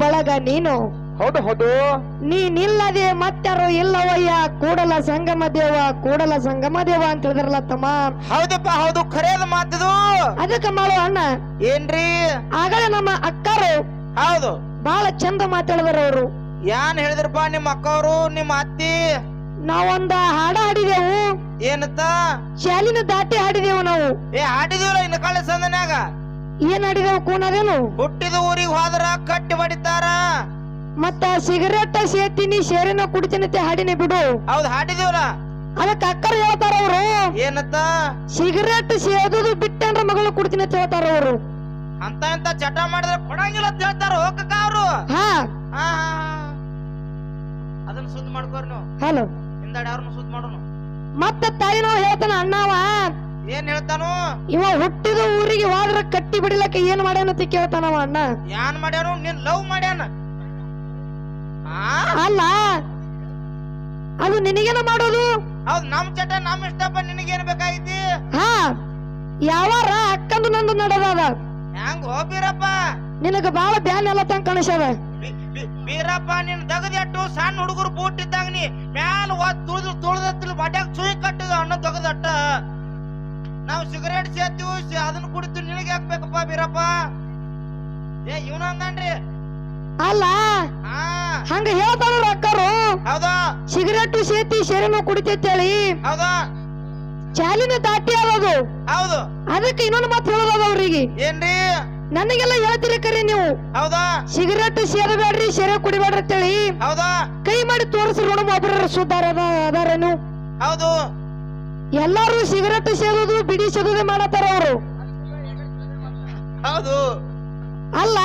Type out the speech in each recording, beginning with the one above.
ಬಳಗ ನೀನು. ಹೌದು ಹೌದು. ನೀನಿಲ್ಲದೆ ಮತ್ತಾರು ಇಲ್ಲವಯ್ಯ? ಕೂಡಲ ಸಂಗಮ ದೇವ ಕೂಡಲ ಸಂಗಮ ದೇವ ಅಂತ ಹೇಳಿದ್ರಲ್ಲ ತಮ್ಮ. ಹೌದಪ್ಪ ಹೌದು. ಖರೇದ ಮಾತಿದು. ಅದಕ್ಕೆ ಮಾಡೋ ಅಣ್ಣ. ಏನ್ರಿ? ಆಗಲೇ ನಮ್ಮ ಅಕ್ಕರು ಹೌದು. ಬಹಳ ಚಂದ ಮಾತಾಡಿದ್ರು ಅವರು. ಏನ್ ಹೇಳಿದ್ರಪ್ಪ ನಿಮ್ಮ ಅಕ್ಕವರು ನಿಮ್ಮ ಅತ್ತಿ? ನಾವೊಂದ ಹಾಡ ಹಾಡಿದೆವು. ಏನತ್ತ? ಶಾಲಿನ ದಾಟಿ ಹಾಡಿದೆವು ನಾವು. ಏ ಹಾಡಿದೀವಲ್ಲ ಇನ್ನು ಕಾಲ ಸಂದನ್ಯಾಗ? ಏನ್ ಹಾಡಿದೆವು ಕೂನದೇನು ಹುಟ್ಟಿದ ಊರಿಗೆ ಹೋದ್ರ ಕಟ್ಟಿ ಬಡಿತಾರ ಮತ್ತ ಸಿಗರೇಟ್ ಸೇತೀನಿ ಶೇರಿನ ಕುಡಿತೀನಿ ಹಾಡಿನಿ ಬಿಡು. ಹೌದ್ ಹಾಡಿದಿವಲ್ಲ? ಅದಕ್ಕೆ ಅಕ್ಕರು ಹೇಳ್ತಾರ ಅವರು. ಏನತ್ತ ಸಿಗರೇಟ್ ಸೇದುದು ಬಿಟ್ಟಂದ್ರ ಮಗಳು ಕುಡ್ತೀನಿ ಅಂತ ಹೇಳ್ತಾರ ಅವರು. ಅಂತ ಅಂತ ಚಟ ಮಾಡಿದ್ರೆ ಕೊಡಂಗಿಲ್ಲ ಅಂತ ಹೇಳ್ತಾರ ಹೋಗಕ್ಕ ಅವ್ರು. ಹಾ. ಹಾ, ಹಾ, ಹಾ. ಅದನ್ನ ಸುದ್ದಿ ಮಾಡ್ಕೋರಿ ನೀವು. ಹಲೋ. ಹಿಂದಾಡಿ ಅವ್ರನ್ನ ಸುದ್ದಿ ಮಾಡೋನು. ಮತ್ತ ತಾಯಿನೋ ಹೇಳ್ತಾನ ಅಣ್ಣವ ಏನ್ ಹೇಳ್ತಾನು? ಇವ ಹುಟ್ಟಿದ ಊರಿಗೆ ಹೋದ್ರ ಕಟ್ಟಿ ಬಿಡಿಲಕ್ಕ ಏನ್ ಮಾಡ್ಯಾನಂತ ಕೇಳ್ತಾನವ ಅಣ್ಣ. ಏನ್ ಮಾಡ್ಯಾನು? ನೀನ್ ಲವ್ ಮಾಡ್ಯಾನ? ಅಲ್ಲ. ಅದು ನಿನಗೇನ ಮಾಡೋದು? ಹೌದ್ ನಮ್ ಚಟ ನಮ್ ಇಷ್ಟಪ್ಪ ನಿನಗೇನ್ ಬೇಕಾಗೈತಿ? ಹಾ. ಯಾವಾರ ಅಕ್ಕಂದು ನಂದು ನಡೆದಾದ. ಹೆಂಗ್ ಹೋಗ್ಬೀರಪ್ಪ ನಿನಗ ಬಾಳ ಬ್ಯಾನ್ ಎಲ್ಲ ತಂಗ ಬಿ- ಬೀರಪ್ಪ ನಿನ್ ದಗದಟ್ಟು ಸಣ್ಣ ಹುಡುಗರು ಬೂಟ್ ಇದ್ದಂಗ ನೀ ಮ್ಯಾಲ ತುಳಿದು ತುಳಿದತ್ತಿಲ್ ಬಡ್ಯಾಗ ಸುಯಿ ಕಟ್ಟಿದ ಅಣ್ಣ ದಗದಟ್ಟ ನಾವು ಸಿಗರೇಟ್ ಸೇತೀವಿ ಅದನ್ನ ಕುಡಿತು ನಿನಗೆ ಹಾಕ್ಬೇಕಪ್ಪ ಬೀರಪ್ಪ ಏ ಇವನ ಅಂದನ್ರಿ ಅಲ್ಲ ಹಂಗ ಹೇಳ್ತಾರ ಅಕ್ಕರು. ಹೌದಾ? ಸಿಗರೇಟ್ ಸೇತಿ ಶೇರಿನ ಕುಡಿತೈತೇಳಿ ಹೌದಾ? ಚಾಲಿನ ದಾಟಿ ಆಗೋದು. ಹೌದು. ಅದಕ್ಕೆ ಇನ್ನೊಂದು ಮಾತು ಹೇಳೋದು ಅವ್ರಿಗೆ. ಏನ್ರಿ? ನನಗೆಲ್ಲ ಹೇಳ್ತೀರಿ ಕರಿ ನೀವು. ಹೌದಾ? ಸಿಗರೇಟ್ ಸೇರಬೇಡ್ರಿ ಶೇರೆ ಕುಡಿಬೇಡ್ರಿ ಅಂತೇಳಿ. ಹೌದಾ? ಕೈ ಮಾಡಿ ತೋರಿಸ್ರಿ ನೋಡಮ್ಮ ಒಬ್ಬರ ಸುದ್ದಾರ ಅದಾರೇನು. ಹೌದು. ಎಲ್ಲಾರು ಸಿಗರೇಟ್ ಸೇದೋದು ಬಿಡಿ ಸೇದೋದು ಮಾಡತ್ತಾರ ಅವರು. ಹೌದು. ಅಲ್ಲ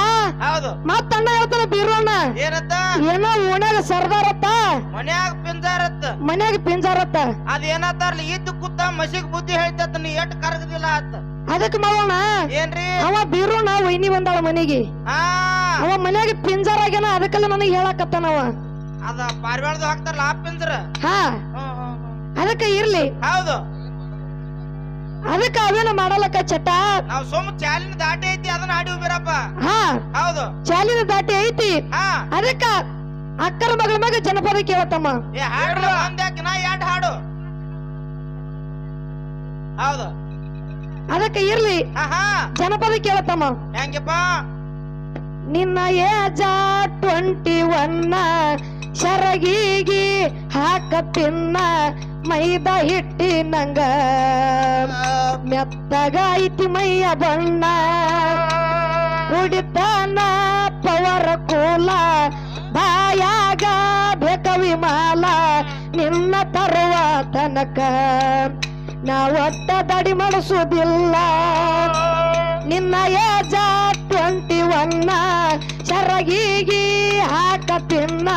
ಹೌದು. ಮತ್ತ ಅಣ್ಣ ಹೇಳ್ತಾನ ಬೀರಣ್ಣ ಏನತ್ತ ಏನೋ ಓಣ್ಯಾಗ ಸರ್ದಾರತ್ತ? ಮನ್ಯಾಗ ಪಿಂಜಾರತ್ತ. ಮನ್ಯಾಗ ಪಿಂಜಾರತ್ತ. ಅದ ಏನತ್ತಾರ್ಲಿ ಇದ್ದು ಕುತ್ತ ಮಸಿಗ್ ಬುದ್ಧಿ ಹೇಳ್ತತ್ತ ನೀ ಎಟ್ ಕರಗದಿಲ್ಲ ಅತ್ತ ಅದಕ್ಕೆ ಮಾಡೋಣ ಏನ್ರಿ? ಅವ ಬೀರೋಣ ವೈನಿ ಬಂದಾಳ ಮನೆಗೆ. ಅವ ಮನ್ಯಾಗ ಪಿಂಜಾರ ಆಗ್ಯಾನ ಅದಕ್ಕೆಲ್ಲ ನನಗೆ ಹೇಳಕತ್ತಾನವ ಅದ ಪಾರಿವಾಳದು ಹಾಕ್ತಾರಲ್ಲ ಆ ಪಿಂಜರ? ಹಾ. ಅದಕ್ಕೆ ಇರ್ಲಿ. ಹೌದು. ಅದಕ್ಕ ಅವೇನ ಮಾಡಲಕ್ಕ ಚಟ? ನಾವು ಸುಮ್ ಚಾಲಿನ ದಾಟಿ ಐತಿ ಅದನ್ನ ಆಡಿ ಬೀರಪ್ಪ ಹಾ. ಹೌದು. ಚಾಲಿನ ದಾಟಿ ಐತಿ. ಹಾ. ಅದಕ್ಕ ಅಕ್ಕರ ಮಗಳ ಮಗ ಜನಪದ ಕೇಳತ್ತಮ್ಮ. ಏ ಹಾಡ್ರ ನಾ ಎರಡ್ ಹಾಡು. ಹೌದು. ಅದಕ್ಕೆ ಇರ್ಲಿ. ಜನಪದ ಕೇಳತ್ತಮ್ಮ. ಹೆಂಗಪ್ಪ? ನಿನ್ನ ಏಜ ಟ್ವೆಂಟಿ ಒನ್ನ ಶರಗೀಗಿ ಹಾಕ ಪಿನ್ನ ಮೈದಾ ಹಿಟ್ಟಿನಂಗ. ಮೆತ್ತಗ ಐತಿ ಮೈಯ ಬಣ್ಣ. ಕುಡಿತಾನ ಪವರ ಕೂಲ. ಬಾಯಾಗ ಬೇಕ ವಿಮಾಲ. ನಿನ್ನ ತರುವ ತನಕ ನಾ ಒಟ್ಟ ದಡಿ ಮಾಡಿಸುವುದಿಲ್ಲ ನಿನ್ನ ಏಜ ಟ್ವೆಂಟಿ ಒನ್ನ ಹಾಕ ತಿನ್ನ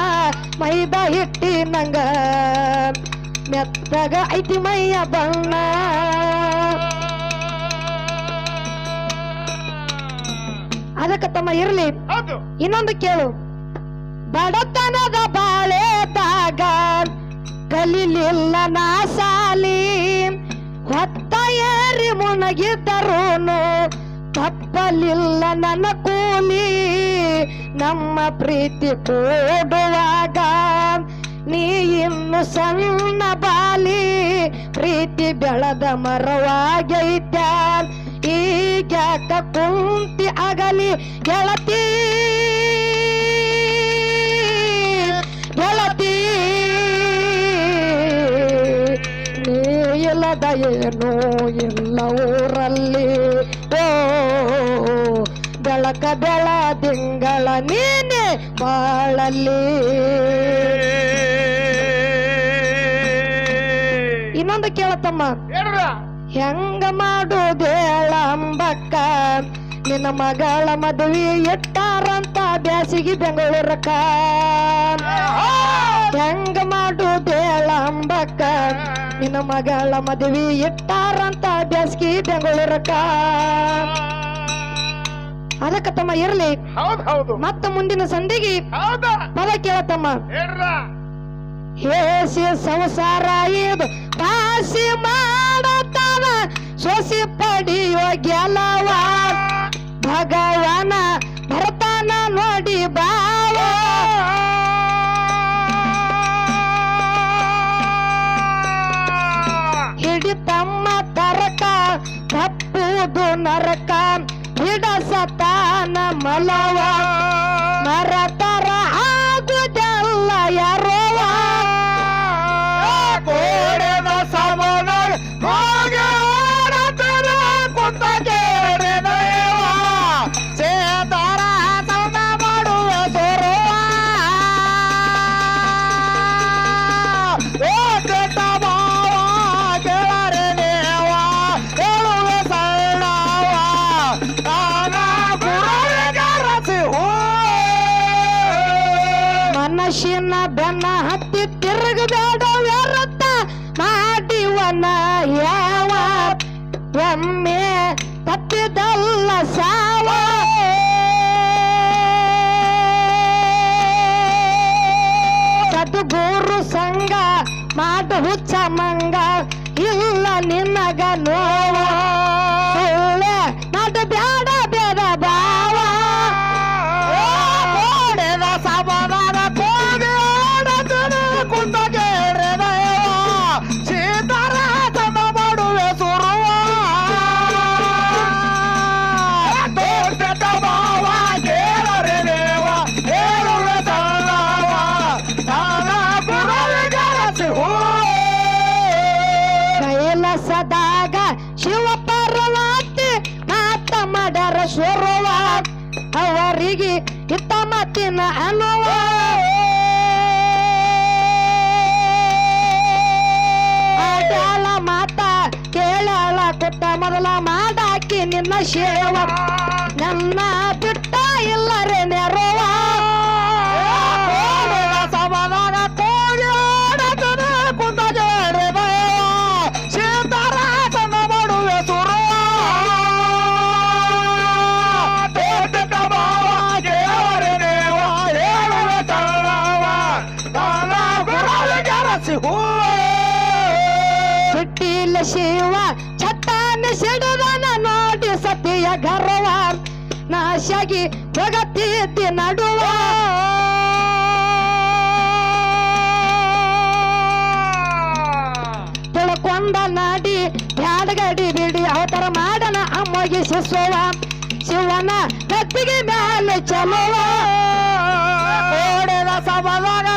ಮೈದಾ ಹಿಟ್ಟಿನಂಗ. ಮೆತ್ತಗ ಐತಿ ಮೈಯ ಬಣ್ಣ. ಅದಕ್ಕ ತಮ್ಮ ಇರ್ಲಿ. ಇನ್ನೊಂದು ಕೇಳು. ಬಡತನದ ಬಾಳೆ ತಾಗ ಕಲಿಲಿಲ್ಲ ನಾ ಸಾಲಿ. ಹೊತ್ತ ಏರಿ ಮುನಗಿದ್ದರೂನು ತಪ್ಪಲಿಲ್ಲ ನನ್ನ ಕೂಲಿ. ನಮ್ಮ ಪ್ರೀತಿ ಕೂಡುವಾಗ ನೀ ಇನ್ನು ಸಣ್ಣ ಬಾಲಿ, ಪ್ರೀತಿ ಬೆಳದ ಮರವಾಗೈತ ಈಗ್ಯಾಕ ಕುಂತಿ ಆಗಲಿ ಗೆಳತಿ. ಗೆಳತಿ. ನೀ ಇಲ್ಲದ ಏನೂ ಇಲ್ಲ ಊರಲ್ಲಿ. ಓ, ಬೆಳಕ ಬೆಳ ತಿಂಗಳ ನೀನೆ ಬಾಳಲ್ಲಿ. ಕೇಳತ್ತಮ್ಮ ಹೆಂಗ ಮಾಡುದೇಳ ಅಂಬಕ್ಕ ನಿನ್ನ ಮಗಳ ಮದುವೆ ಇಟ್ಟಾರಂತ ಬ್ಯಾಸಿಗೆ ಬೆಂಗಳೂರಕ್ಕ. ಹೆಂಗ ಮಾಡುದೇಳ ಅಂಬಕ್ಕ ನಿನ್ನ ಮಗಳ ಮದುವೆ ಇಟ್ಟಾರಂತ ಬ್ಯಾಸಿಗೆ ಬೆಂಗಳೂರಕ್ಕ. ಅದಕ್ಕ ತಮ್ಮ ಇರ್ಲಿ. ಮತ್ತ ಮುಂದಿನ ಸಂಧಿಗೆ ಪದ ಕೇಳತ್ತಮ್ಮ ಹೇಳ್ರ ಹೇಸಿ ಸಂಸಾರ ಇದು. ಪಾಸಿ ಮಾಡತಾನ ಸೊಸಿ ಪಡಿಯೋ ಗೆಲವ ಭಗವಾನ ಭರತನ ನೋಡಿ ಬಾ. ಒಮ್ಮೆ ತಪ್ಪಿದಲ್ಲ ಸಾವ. ಸದ್ಗುರು ಸಂಗ ಮಾಡು ಹುಚ್ಚ ಮಂಗ ಇಲ್ಲ ನಿನ್ನಗ ನೋವ. ಮತ್ತಿನ ಅನುವ ಮಾತಾ ಕೇಳಾಳ ಕೊಟ್ಟ ಮೊದಲ ಮಾಡಾಕಿ ನಿನ್ನ ಶೇವ. ಶಿವ, ಚಟ್ಟಾನ ಸಿಡದನ ನೋಡಿ ಸತಿಯ ಗರ್ವ ನಾಶಾಗಿ ಜಗತ್ತಿ ನಡುವ. ತಿಳ್ಕೊಂಡ ನಾಡಿ ಬ್ಯಾಡಗಡಿ ಬಿಡಿ, ಅವತರ ಮಾಡನ ಅಮ್ಮಗೆ ಸುಸುವ. ಶಿವನ ಕತ್ತಿಗೆ ಮೇಲೆ ಚಲುವ. ಓಡದ ಸಮಾಧಾನ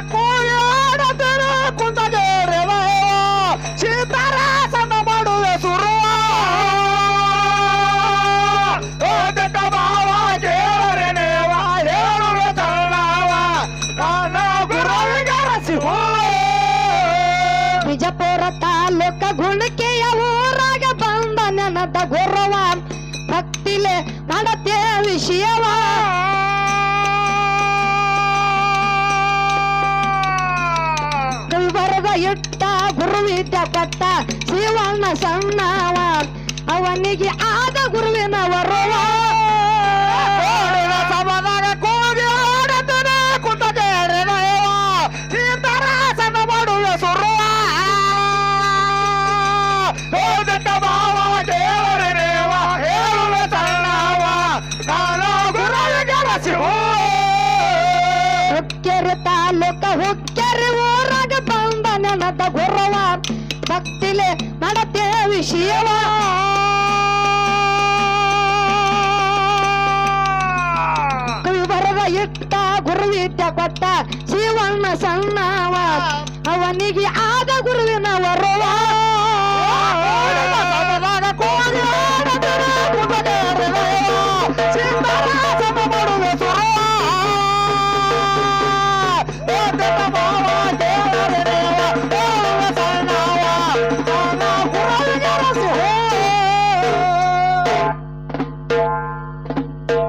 ವಿಷಯವ ಗುಲ್ಬರ್ಗ ಇಟ್ಟ ಗುರುವಿದ್ದ ಪಟ್ಟ ಶಿವಣ್ಣ ಸಣ್ಣವ. ಅವನಿಗೆ ಆದ ಗುರುವಿನ ವರವ ಮೇಲೆ ಮಾಡತ್ತೆ ವಿಷಯವ ಬರದ ಇಟ್ಟ ಗುರುವಿದ್ಯ ಕೊಟ್ಟ ಶಿವಣ್ಣ ಸಣ್ಣವ ಅವನಿಗೆ ಆದ ಗುರುವಿನ ವರವಾ